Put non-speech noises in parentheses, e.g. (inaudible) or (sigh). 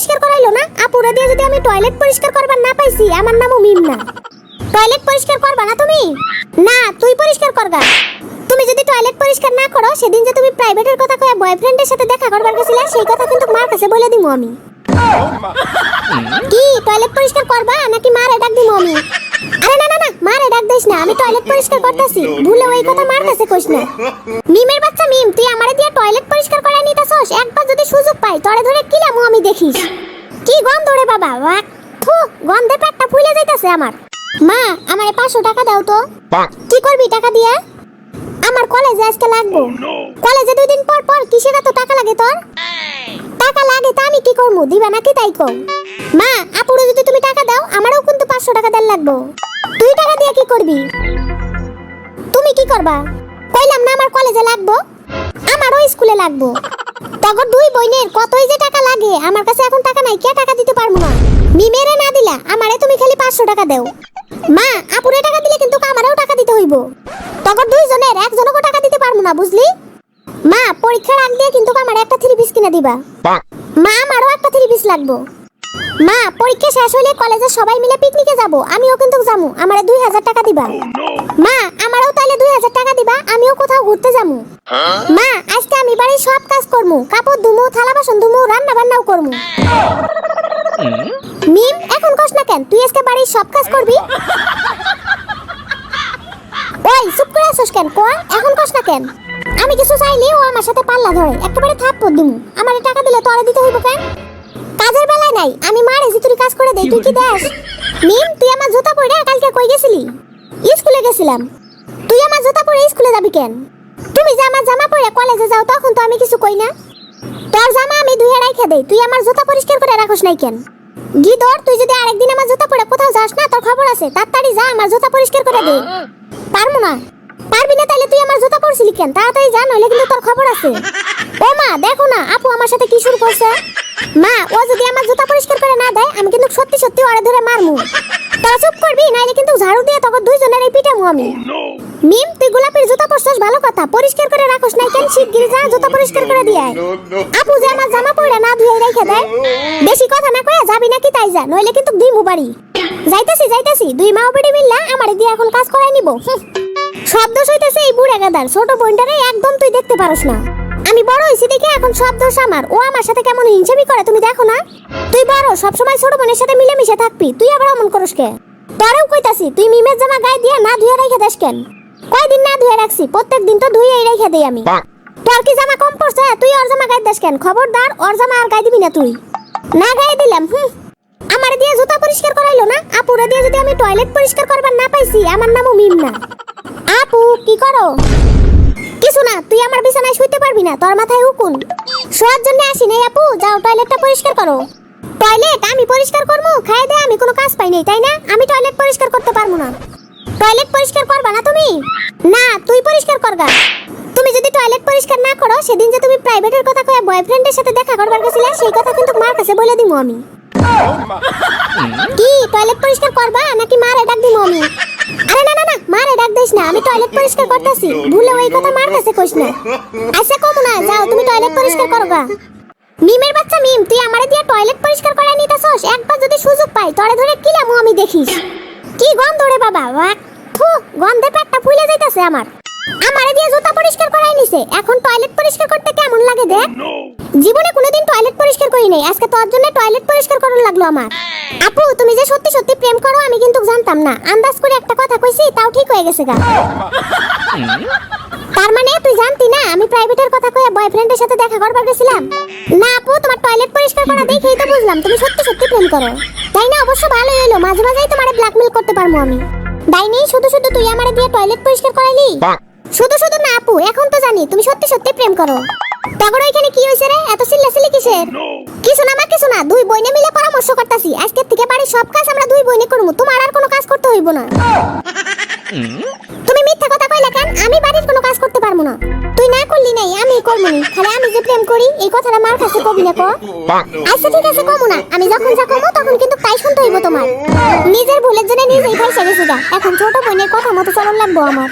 পরিষ্কার করাইলো না? আপুরা দিয়ে যদি আমি টয়লেট পরিষ্কার করবার না পাইছি, আমার নামও মিম না। টয়লেট পরিষ্কার করবা না তুমি? না, তুই পরিষ্কার করগা। তুমি যদি টয়লেট পরিষ্কার না করো, সেদিন যে তুমি প্রাইভেটের কথা কয়ে বয়ফ্রেন্ডের সাথে দেখা করবার গেছিলে, সেই কথা কিন্তু মার কাছে বলে দিমু আমি। কি টয়লেট পরিষ্কার করবা নাকি মারে ডাক দিমু আমি? আরে না না না, মারে ডাক দিস না, আমি টয়লেট পরিষ্কার করতেছি। ভুলে ওই কথা মার কাছে কইস না। মিমের বাচ্চা মিম, তুই আমারে দিয়ে টয়লেট পরিষ্কার করাই নিতাছস একবার যদি সুযোগ পাই তরে ধরে কিলামু আমি দেখিস? কি গন্ধ রে বাবা ওয়াক থু গন্ধে পেটটা ফুলে যাইতাছে আমার। মা আমারে পাঁচশো টাকা দাও তো। কি করবি টাকা দিয়া? আমার কলেজে আজকে লাগবো। কলেজে দুই দিন পর পর কিসের এত টাকা লাগে তোর? টাকা লাগে তা আমি কি করব দিবা নাকি তাই কো মা আপুরে যদি তুমি টাকা দাও আমারও কিন্তু পাঁচশো টাকা দেন লাগবো। তুই টাকা দিয়ে কি করবি? তুমি কি করবা? কইলাম না আমার কলেজে লাগবো? আমারও স্কুলে লাগবো। তখন দুই বইনের কতই যে টাকা লাগে? আমার কাছে এখন টাকা নাই কে টাকা দিতে পারব না? মিমেরে না দিলা আমারে তুমি খালি পাঁচশো টাকা দেও। মা আপুরে টাকা দিলে কিন্তু আমারও টাকা দিতে হইব। তখন দুইজনের একজনকে টাকা দিতে পারব না বুঝলি? মা পরীক্ষার আগ দিয়ে কিন্তু আমার একটা থ্রি পিস কিনে দিবা। মা আমারও একটা থ্রি পিস লাগবো। মা পরীক্ষা শেষ হলে কলেজে সবাই মিলে পিকনিকে যাব আমিও কিন্তু যাব আমারে দুই হাজার টাকা দিবা। মা আমারও তাইলে দুই হাজার টাকা আমিও কোথাও ঘুরতে যাব। মা, আজকে আমি বাড়ির সব কাজ করমু কাপড় ধুমু থালা বাসন ধুমু রান্না বান্নাও করমু মিম, এখন কস না কেন? তুই আজকে বাড়ির সব কাজ করবি? ওই, চুপ করে আছিস কেন? কোয়া এখন কস না কেন? আমি কিছু চাইলে ও আমার সাথে পাল্লা ধরে, একেবারে থাপ্পড় দিমু। আমার টাকা দিলে তোরে দিতে হইব কেন? কাজের বেলায় নাই, আমি মারে যে তুই কাজ করে দেই তুই কি দেস মিম, তুই আমার জুতা পরে কালকে কই গেছিলি? স্কুলে গেছিলাম। জুতা পরে স্কুলে যাবি কেন? তুমি যে আমার জামা পরে কলেজে যাও, তখন তো আমি কিছু কই না। তোর জামা আমি ধুয়ে রাইখা দেই, তুই আমার জুতা পরিষ্কার করে রাখোস নাই কেন? গিদর তুই যদি আরেকদিন আমার জুতা পরে কোথাও যাস না, তোর খবর আছে, তাড়াতাড়ি যা, আমার জুতা পরিষ্কার করে দে। পারব না। পারবি না তাহলে তুই আমার জুতা পরছিলি কেন? তাড়াতাড়ি যা, নইলে কিন্তু তোর খবর আছে। ও মা, দেখো না, আপু আমার সাথে কি শুরু করছে? মা, ও যদি আমার জুতা পরিষ্কার করে না দেয়, আমি কিন্তু সত্যি সত্যি ওরে ধরে মারমু। তোরা চুপ করবি? নাইলে কিন্তু ঝাড়ু দিয়ে দুই দুইজনের এই পিটামু আমি মিম তুই গোলাপের জুতা পরছস? ভালো কথা। পরিষ্কার করে রাখছ নাই কেন? শিগগির যা জুতা পরিষ্কার করে দিয়ে আয়। আপু যে আমার জামা পরে না ধুয়ে রেখে দেয় বেশি কথা না কয়ে যাবি নাকি তাই যা নইলে কিন্তু দুই মুবাড়ি। যাইতাছি যাইতাছি। দুই মা বেড়ি মিললা আমারে দিয়ে এখন কাজ করাই নিব। দোষ হইতেছে এই বুড়া গাদার। ছোট বোনটারে একদম তুই দেখতে পারস না। আমি বড় হইছি দেখে এখন সব দোষ আমার। ও আমার সাথে কেমন হিংসামি করে তুমি দেখো না? তুই বড় সব সময় ছোট বোনের সাথে মিলেমিশে থাকবি। তুই আবার অমন করস কে? তোরেও কইতাছি তুই মিমের জামা গায়ে দিয়ে না ধুয়ে রেখে দেস কেন? কয়দিন না ধুয়ে রাখছি প্রত্যেক দিন তো ধুয়ে রেখে দেই আমি। তোর কি জামা কম পড়ছে? তুই ওর জামা গায়ে দেস কেন? খবরদার ওর জামা আর গায়ে দিবি না তুই। না গায়ে দিলাম হুম। আমার দিয়ে জুতা পরিষ্কার করাইলো না? আপুরে দিয়ে যদি আমি টয়লেট পরিষ্কার করবার না পাইছি আমার নামও মিম না। আপু কি করো? কিছু না তুই আমার বিছানায় শুইতে পারবি না তোর মাথায় হুকুন শোয়ার জন্য আসি নাই আপু যাও টয়লেটটা পরিষ্কার করো। টয়লেট আমি পরিষ্কার করব খাই দে আমি কোনো কাজ পাই নাই তাই না? আমি টয়লেট পরিষ্কার করতে পারব না। টয়লেট পরিষ্কার করবা না তুমি? না তুই পরিষ্কার করগা। তুমি যদি টয়লেট পরিষ্কার না করো সেদিন যে তুমি প্রাইভেটের কথা কয়ে বয়ফ্রেন্ডের সাথে দেখা করবার গেছিলে সেই কথা কিন্তু মার কাছে বলে দিমু আমি। কি টয়লেট পরিষ্কার করবা নাকি মারে ডাক দিমু আমি? আরে না না মারে না, আমি টয়লেট পরিষ্কার করতেছি। ভুলে ওই কথা মার কাছে কইস না। আচ্ছা কমু না, যাও, তুমি টয়লেট পরিষ্কার করবা মিমের বাচ্চা মিম, তুই আমারে দিয়ে টয়লেট পরিষ্কার করাই নিতাছস? একবার যদি সুযোগ পাই, তরে ধরে কিলামু আমি দেখিস? কি গন্ধ রে বাবা থু, গন্ধে পেটটা ফুলে যাইতাছে আমার। আমারে দিয়ে জুতা পরিষ্কার করাই নিছে। এখন টয়লেট পরিষ্কার করতে কেমন লাগে দেখ? জীবনে কোনোদিন টয়লেট পরিষ্কার করি নাই। আজকে তোর জন্য টয়লেট পরিষ্কার করার লাগল আমার। আপু তুমি যে সত্যি সত্যি প্রেম করো আমি কিন্তু জানতাম না। আন্দাজ করে একটা কথা কইছি তাও ঠিক হয়ে গেছে গা। (laughs) তার মানে তুই জানতি না আমি প্রাইভেটের কথা কয়ে বয়ফ্রেন্ডের সাথে দেখা করবার গেছিলাম? না আপু তোমার টয়লেট পরিষ্কার করা দেখেই তো বুঝলাম তুমি সত্যি সত্যি প্রেম করো। তাই না? অবশ্য ভালোই হলো মাঝে মাঝেই তোমার ব্ল্যাকমেল করতে পারব আমি। ডাইনি শুধু শুধু তুই আমারে দিয়ে টয়লেট পরিষ্কার করাইলি? শুধু শুধু না আপু এখন তো জানি তুমি সত্যি সত্যি প্রেম করো। তখন ওইখানে কি হয়েছে রে? এত চিল্লাচিল্লি কিসের? কিছু না মা কিছু না দুই বইনে মিলে পরামর্শ করতাছি। আজকের থেকে বাড়ির সব কাজ আমরা দুই বইনে করব তোমার আর কোনো কাজ করতে হইব না। তুমি মিথ্যা কথা কইলে কেন? আমি বাড়ির কোনো কাজ করতে পারব না। তুই না করলি নাই আমি করব নি। খালি আমি যে প্রেম করি এই কথাটা মার কাছে কবি না ক আচ্ছা ঠিক আছে কমু না। আমি যখন যা কমু তখন কিন্তু তাই শুনতে হইব তোমার। নিজের ভুলের জন্য নিজেই ফাইসা গেছি এখন ছোট বোনের কথা মতো চলন লাগবো আমার।